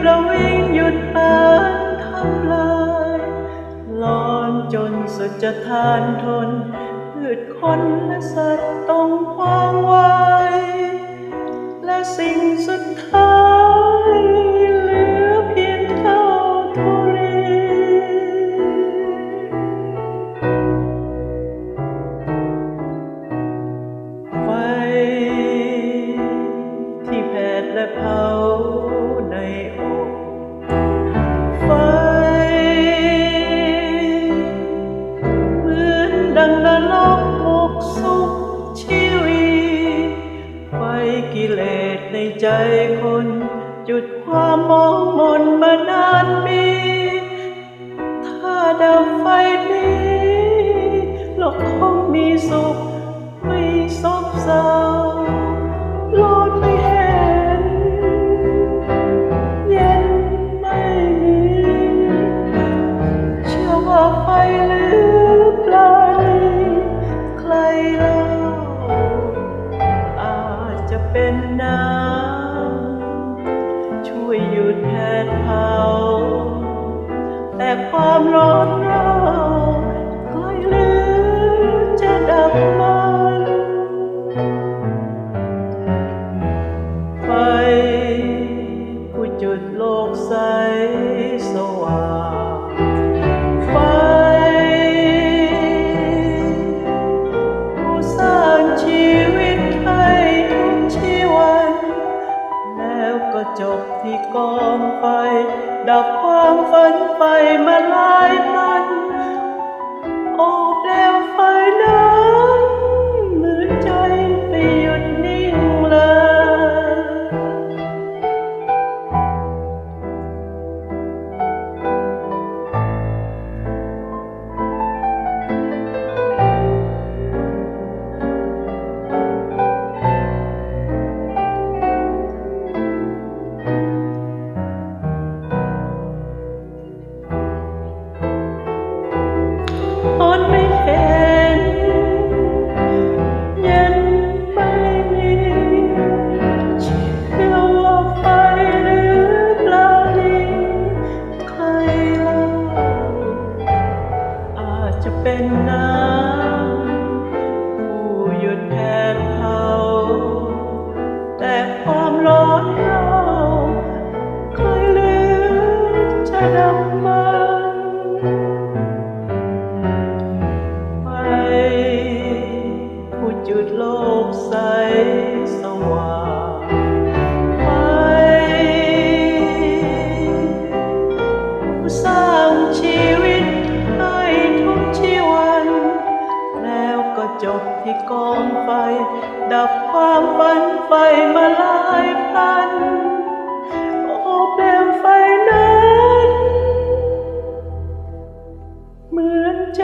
ประวิงหยุดอ่านทำลายลอนจนสุดจะทานทนพืชคนและสัตว์ต้องควา ใจคน จุดความมองมนมานานมี เป็นน้ำช่วยหยุดแผดเผาแต่ความร้อนรา จบที่กองไฟ ดับความฝันไปมาลายพล เป็นน้ำผู้หยุดแทนเขาแต่ความร้อนเราเคยลืมจะดำมันไปผู้จุดโลกใสสว่าง ดับความฝันไฟมาลายพัน โอ้เปลวไฟนั้น เหมือนใจ